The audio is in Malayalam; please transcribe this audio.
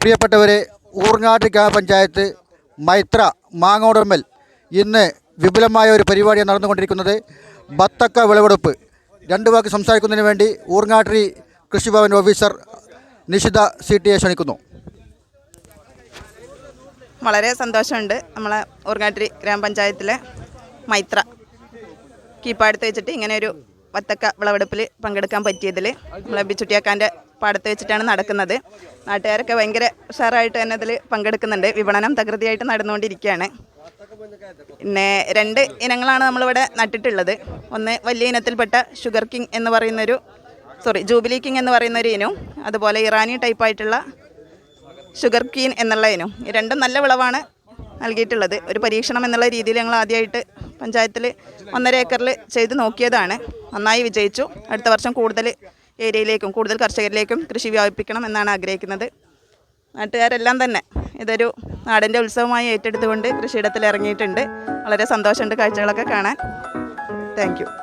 പ്രിയപ്പെട്ടവരെ ഊർങ്ങാട്ട് ഗ്രാമപഞ്ചായത്ത് മൈത്ര മാങ്ങോടർമൽ ഇന്ന് വിപുലമായ ഒരു പരിപാടിയാണ് നടന്നുകൊണ്ടിരിക്കുന്നത്. ബത്തക്ക വിളവെടുപ്പ്. രണ്ട് വാക്ക് സംസാരിക്കുന്നതിന് വേണ്ടി Oorngatti Krishibhavan officer Nishitha C T A ക്ഷണിക്കുന്നു. വളരെ സന്തോഷമുണ്ട് നമ്മളെ ഊർങ്ങാട്ടി ഗ്രാമപഞ്ചായത്തിലെ മൈത്ര. കീപ്പാടുത്ത് വെച്ചിട്ട് ഇങ്ങനെ ഒരു വത്തക്ക വിളവെടുപ്പിൽ പങ്കെടുക്കാൻ പറ്റിയതിൽ നമ്മളെ ബിച്ചുട്ടിയാക്കാന്റെ പാടത്ത് വെച്ചിട്ടാണ് നടക്കുന്നത്. നാട്ടുകാരൊക്കെ ഭയങ്കര ഉഷാറായിട്ട് തന്നെ അതിൽ പങ്കെടുക്കുന്നുണ്ട്. വിപണനം തകൃതിയായിട്ട് നടന്നുകൊണ്ടിരിക്കുകയാണ്. പിന്നെ രണ്ട് ഇനങ്ങളാണ് നമ്മളിവിടെ നട്ടിട്ടുള്ളത്. ഒന്ന് വലിയ ഇനത്തിൽപ്പെട്ട ഷുഗർ കിങ് എന്ന് പറയുന്നൊരു സോറി ജൂബിലി കിങ് എന്ന് പറയുന്നൊരു ഇനവും അതുപോലെ ഇറാനി ടൈപ്പായിട്ടുള്ള ഷുഗർ കീൻ എന്നുള്ള ഇനവും. രണ്ടും നല്ല വിളവാണ് നൽകിയിട്ടുള്ളത്. ഒരു പരീക്ഷണം എന്നുള്ള രീതിയിൽ ഞങ്ങൾ ആദ്യമായിട്ട് പഞ്ചായത്തിൽ ഒന്നര ഏക്കറിൽ ചെയ്ത് നോക്കിയതാണ്. നന്നായി വിജയിച്ചു. അടുത്ത വർഷം കൂടുതൽ ഏരിയയിലേക്കും കൂടുതൽ കർഷകരിലേക്കും കൃഷി വ്യാപിപ്പിക്കണം എന്നാണ് ആഗ്രഹിക്കുന്നത്. നാട്ടുകാരെല്ലാം തന്നെ ഇതൊരു നാടിന്റെ ഉത്സവമായി ഏറ്റെടുത്തുകൊണ്ട് കൃഷിയിടത്തിൽ ഇറങ്ങിയിട്ടുണ്ട്. വളരെ സന്തോഷമുണ്ട് കാഴ്ചകളൊക്കെ കാണാൻ. താങ്ക്